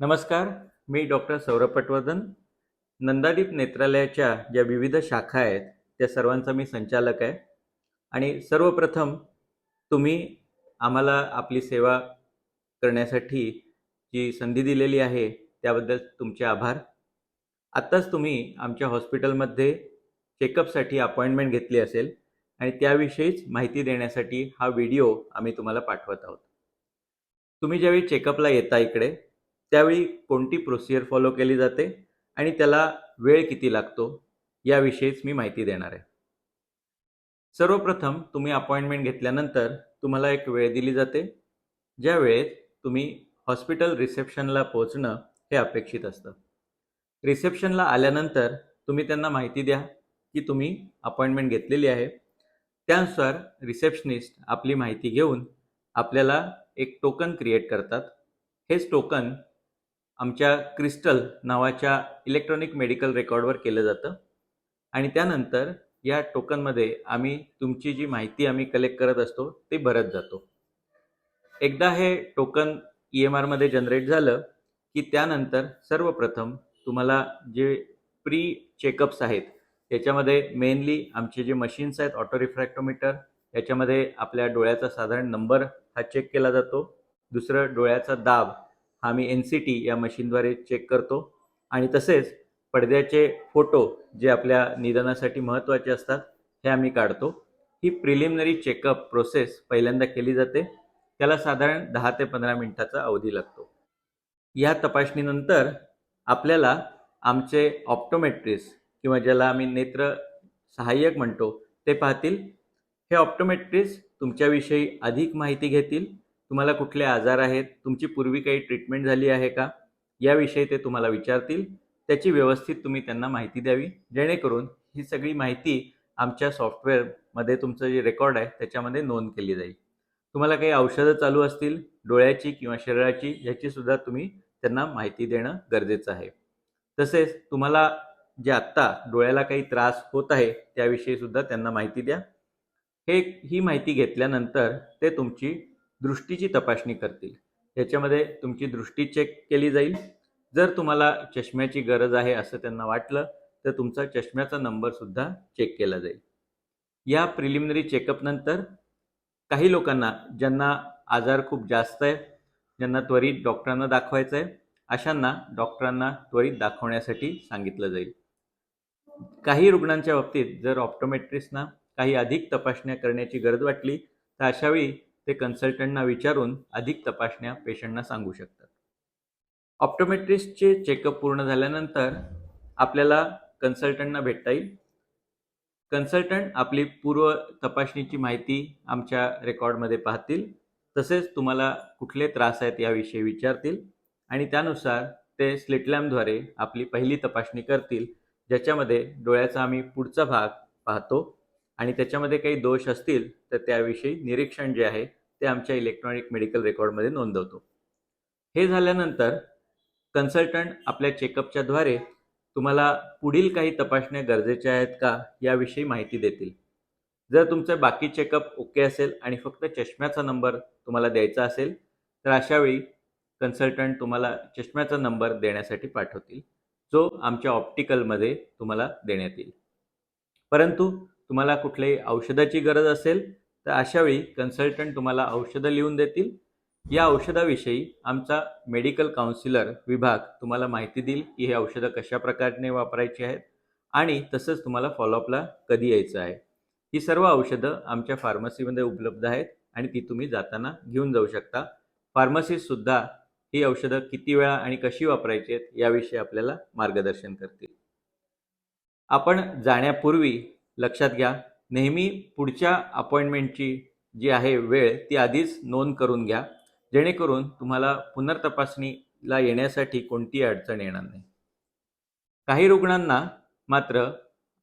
नमस्कार मी डॉक्टर सौरभ पटवर्धन. नंदादीप नेत्रालयाच्या ज्या विविध शाखा आहेत त्या सर्वांचा मी संचालक आहे. आणि सर्वप्रथम तुम्ही आम्हाला आपली सेवा करण्यासाठी जी संधी दिलेली आहे त्याबद्दल तुमचे आभार. आत्ताच तुम्ही आमच्या हॉस्पिटलमध्ये चेकअपसाठी अपॉइंटमेंट घेतली असेल आणि त्याविषयीच माहिती देण्यासाठी हा व्हिडिओ आम्ही तुम्हाला पाठवत आहोत. तुम्ही ज्यावेळी चेकअपला येता इकडे त्यावेळी कोणती प्रोसिजर फॉलो केली जाते आणि त्याला वेळ किती लागतो याविषयीच मी माहिती देणार आहे. सर्वप्रथम तुम्ही अपॉइंटमेंट घेतल्यानंतर तुम्हाला एक वेळ दिली जाते ज्या वेळेत तुम्ही हॉस्पिटल रिसेप्शनला पोहोचणं हे अपेक्षित असतं. रिसेप्शनला आल्यानंतर तुम्ही त्यांना माहिती द्या की तुम्ही अपॉइंटमेंट घेतलेली आहे. त्यानुसार रिसेप्शनिस्ट आपली माहिती घेऊन आपल्याला एक टोकन क्रिएट करतात. हेच टोकन आमच्या क्रिस्टल नावाच्या इलेक्ट्रॉनिक मेडिकल रेकॉर्डवर केलं जातं. आणि त्यानंतर या टोकनमध्ये आम्ही तुमची जी माहिती आम्ही कलेक्ट करत असतो ते भरत जातो. एकदा हे टोकन ई एम आरमध्ये जनरेट झालं की त्यानंतर सर्वप्रथम तुम्हाला जे प्री चेकअप्स आहेत याच्यामध्ये मेनली आमचे जे मशीन्स आहेत ऑटो रिफ्रॅक्टोमीटर याच्यामध्ये आपल्या डोळ्याचा साधारण नंबर हा चेक केला जातो. दुसरं डोळ्याचा दाब हा मी एन सी टी या मशीनद्वारे चेक करतो. आणि तसेच पडद्याचे फोटो जे आपल्या निदानासाठी महत्त्वाचे असतात हे आम्ही काढतो. ही प्रिलिमिनरी चेकअप प्रोसेस पहिल्यांदा केली जाते. त्याला साधारण दहा ते पंधरा मिनिटाचा अवधी लागतो. या तपासणीनंतर आपल्याला आमचे ऑप्टोमेट्रिस किंवा ज्याला आम्ही नेत्र सहाय्यक म्हणतो ते पाहतील. हे ऑप्टोमेट्रिस तुमच्याविषयी अधिक माहिती घेतील. तुम्हाला कुठले आजार आहेत? तुमची पूर्वी काही ट्रीटमेंट झाली आहे का? याविषयी ते तुम्हाला विचारतील. त्याची व्यवस्थित तुम्ही त्यांना माहिती द्यावी. जेणेकरून ही सगळी माहिती आमच्या सॉफ्टवेअरमध्ये तुमचं जे रेकॉर्ड आहे त्याच्यामध्ये नोंद केली जाईल. तुम्हाला काही औषधं चालू असतील डोळ्याची किंवा शरीराची ह्याचीसुद्धा तुम्ही त्यांना माहिती देणं गरजेचं आहे. तसेच तुम्हाला जे आत्ता डोळ्याला काही त्रास होत आहे त्याविषयीसुद्धा त्यांना माहिती द्या. हे ही माहिती घेतल्यानंतर ते तुमची दृष्टीची तपासणी करतील. याच्यामध्ये तुमची दृष्टी चेक केली जाईल. जर तुम्हाला चष्म्याची गरज आहे असं त्यांना वाटलं तर तुमचा चष्म्याचा नंबरसुद्धा चेक केला जाईल. या प्रिलिमिनरी चेकअपनंतर काही लोकांना ज्यांना आजार खूप जास्त आहे ज्यांना त्वरित डॉक्टरांना दाखवायचं आहे अशांना डॉक्टरांना त्वरित दाखवण्यासाठी सांगितलं जाईल. काही रुग्णांच्या बाबतीत जर ऑप्टोमेट्रिस्टना काही अधिक तपासण्या करण्याची गरज वाटली तर अशावेळी ते कन्सल्टंटना विचारून अधिक तपासण्या पेशंटना सांगू शकतात. ऑप्टोमेट्रिस्टचे चेकअप पूर्ण झाल्यानंतर आपल्याला कन्सल्टंटना भेटता येईल. कन्सल्टंट आपली पूर्व तपासणीची माहिती आमच्या रेकॉर्डमध्ये पाहतील. तसेच तुम्हाला कुठले त्रास आहेत याविषयी विचारतील. आणि त्यानुसार ते स्लिटलॅमद्वारे आपली पहिली तपासणी करतील ज्याच्यामध्ये डोळ्याचा आम्ही पुढचा भाग पाहतो. आणि त्याच्यामध्ये काही दोष असतील तर त्याविषयी निरीक्षण जे आहे ते आमच्या इलेक्ट्रॉनिक मेडिकल रेकॉर्डमध्ये नोंदवतो. हे झाल्यानंतर कन्सल्टंट आपल्या चेकअपच्या द्वारे तुम्हाला पुढील काही तपासण्या गरजेच्या आहेत का याविषयी माहिती देतील. जर तुमचं बाकी चेकअप ओके असेल आणि फक्त चष्म्याचा नंबर तुम्हाला द्यायचा असेल तर अशावेळी कन्सल्टंट तुम्हाला चष्म्याचा नंबर देण्यासाठी पाठवतील जो आमच्या ऑप्टिकलमध्ये तुम्हाला देण्यात येईल. परंतु तुम्हाला कुठल्याही औषधाची गरज असेल तर अशावेळी कन्सल्टंट तुम्हाला औषधं लिहून देतील. या औषधाविषयी आमचा मेडिकल काउन्सिलर विभाग तुम्हाला माहिती देईल की हे औषधं कशा प्रकारे वापरायची आहेत आणि तसंच तुम्हाला फॉलोअपला कधी यायचं आहे. ही सर्व औषधं आमच्या फार्मसीमध्ये उपलब्ध आहेत आणि ती तुम्ही जाताना घेऊन जाऊ शकता. फार्मसीसुद्धा ही औषधं किती वेळा आणि कशी वापरायची आहेत याविषयी आपल्याला मार्गदर्शन करतील. आपण जाण्यापूर्वी लक्षात घ्या. नेहमी पुढच्या अपॉइंटमेंटची जी आहे वेळ ती आधीच नोंद करून घ्या. जेणेकरून तुम्हाला पुनर्तपासणीला येण्यासाठी कोणतीही अडचण येणार नाही. काही रुग्णांना मात्र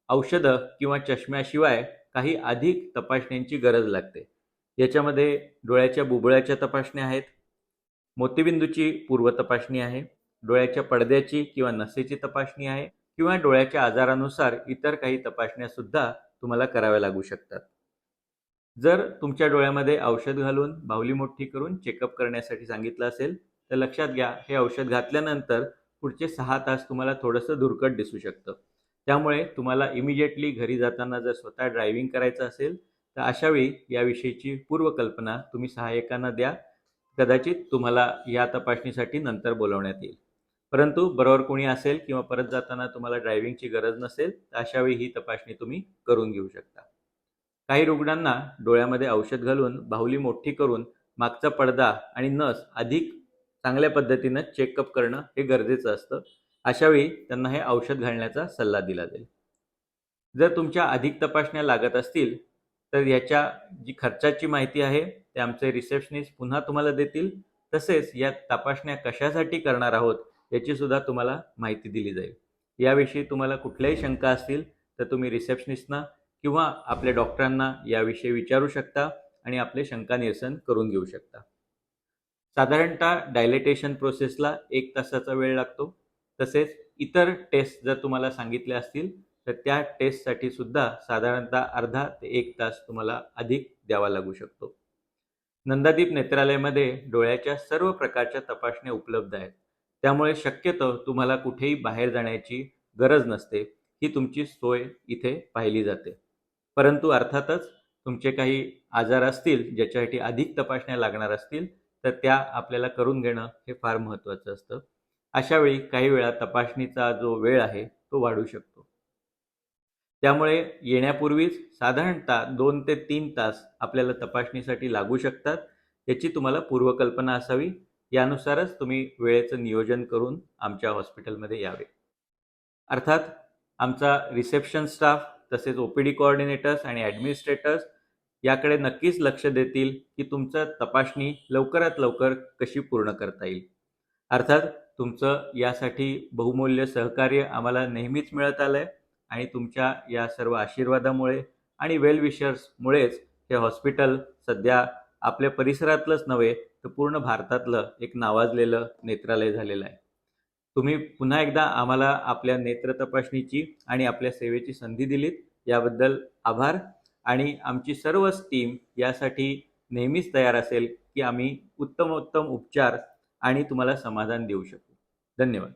औषधं किंवा चष्म्याशिवाय काही अधिक तपासण्यांची गरज लागते. याच्यामध्ये डोळ्याच्या बुबळ्याच्या तपासण्या आहेत. मोतीबिंदूची पूर्व तपासणी आहे. डोळ्याच्या पडद्याची किंवा नसेची तपासणी आहे. किंवा डोळ्याच्या आजारानुसार इतर काही तपासण्यासुद्धा तुम्हाला कराव्या लागू शकतात. जर तुमच्या डोळ्यामध्ये औषध घालून बाहुली मोठी करून चेकअप करण्यासाठी सांगितलं असेल तर लक्षात घ्या हे औषध घातल्यानंतर पुढचे सहा तास तुम्हाला थोडंसं धुरकट दिसू शकतं. त्यामुळे तुम्हाला इमिजिएटली घरी जाताना जर स्वतः ड्रायव्हिंग करायचं असेल तर अशावेळी याविषयीची पूर्वकल्पना तुम्ही सहाय्यकांना द्या. कदाचित तुम्हाला या तपासणीसाठी नंतर बोलवण्यात येईल. परंतु बरोबर कोणी असेल किंवा परत जाताना तुम्हाला ड्रायव्हिंगची गरज नसेल तर अशावेळी ही तपासणी तुम्ही करून घेऊ शकता. काही रुग्णांना डोळ्यामध्ये औषध घालून बाहुली मोठी करून मागचा पडदा आणि नस अधिक चांगल्या पद्धतीनं चेकअप करणं हे गरजेचं असतं. अशावेळी त्यांना हे औषध घालण्याचा सल्ला दिला जाईल. जर तुमच्या अधिक तपासण्या लागत असतील तर याच्या जी खर्चाची माहिती आहे ते आमचे रिसेप्शनिस्ट पुन्हा तुम्हाला देतील. तसेच या तपासण्या कशासाठी करणार आहोत याची सुद्धा तुम्हाला माहिती दिली जाईल. याविषयी तुम्हाला कुठल्याही शंका असतील तर तुम्ही रिसेप्शनिस्टना किंवा आपल्या डॉक्टरांना याविषयी विचारू शकता आणि आपले शंका निरसन करून घेऊ शकता. साधारणतः डायलेटेशन प्रोसेसला एक तासाचा वेळ लागतो. तसेच इतर टेस्ट जर तुम्हाला सांगितल्या असतील तर त्या टेस्टसाठी सुद्धा साधारणतः अर्धा ते एक तास तुम्हाला अधिक द्यावा लागू शकतो. नंदादीप नेत्रालयामध्ये डोळ्याच्या सर्व प्रकारच्या तपासण्या उपलब्ध आहेत. त्यामुळे शक्यतो तुम्हाला कुठेही बाहेर जाण्याची गरज नसते. ही तुमची सोय इथे पाहिली जाते. परंतु अर्थातच तुमचे काही आजार असतील ज्याच्यासाठी अधिक तपासण्या लागणार असतील तर त्या आपल्याला करून घेणं हे फार महत्त्वाचं असतं. अशावेळी काही वेळा तपासणीचा जो वेळ आहे तो वाढू शकतो. त्यामुळे येण्यापूर्वीच साधारणतः दोन ते तीन तास आपल्याला तपासणीसाठी लागू शकतात याची तुम्हाला पूर्वकल्पना असावी. यानुसारच तुम्ही वेळेचं नियोजन करून आमच्या हॉस्पिटलमध्ये यावे. अर्थात आमचा रिसेप्शन स्टाफ तसेच ओ पी डी कोऑर्डिनेटर्स आणि ॲडमिनिस्ट्रेटर्स याकडे नक्कीच लक्ष देतील की तुमचं तपासणी लवकरात लवकर कशी पूर्ण करता येईल. अर्थात तुमचं यासाठी बहुमूल्य सहकार्य आम्हाला नेहमीच मिळत आलं आहे आणि तुमच्या या सर्व आशीर्वादामुळे आणि वेल विशर्समुळेच हे हॉस्पिटल सध्या आपल्या परिसरातलंच नव्हे तर पूर्ण भारतातलं एक नावाजलेलं नेत्रालय झालेलं आहे. तुम्ही पुन्हा एकदा आम्हाला आपल्या नेत्र तपासणीची आणि आपल्या सेवेची संधी दिलीत याबद्दल आभार. आणि आमची सर्वच टीम यासाठी नेहमीच तयार असेल की आम्ही उत्तमोत्तम उपचार आणि तुम्हाला समाधान देऊ शकू. धन्यवाद.